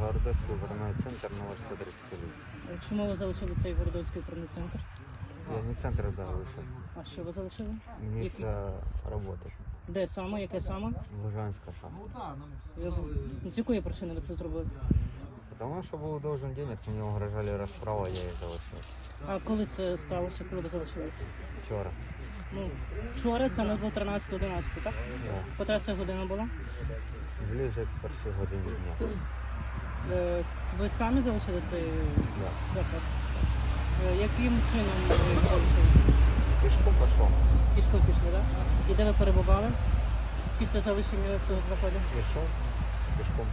Городоцький оперний центр номер 130 Е, Чому ви залишили цей Городоцький оперний центр? Я не центр залишив. А що ви залишили? Місце роботи. Де саме? Яке саме? Лужанська шахта. Ви- З якої причини ви це зробили? Тому що був должен денег, мені угрожали розправа, я їх залишив. А коли це сталося, коли ви залишилися? Вчора. Ну, вчора це не було 13-11, так? Да. Котра це година була? Ближе к першій годині дня. Е, Ви самі залишили цей Да. заклад? Е, Яким чином ви залишили? Пішком пішов. Пішком пішли, так? І де ви перебували після залишення цього закладу? Пішов пішком.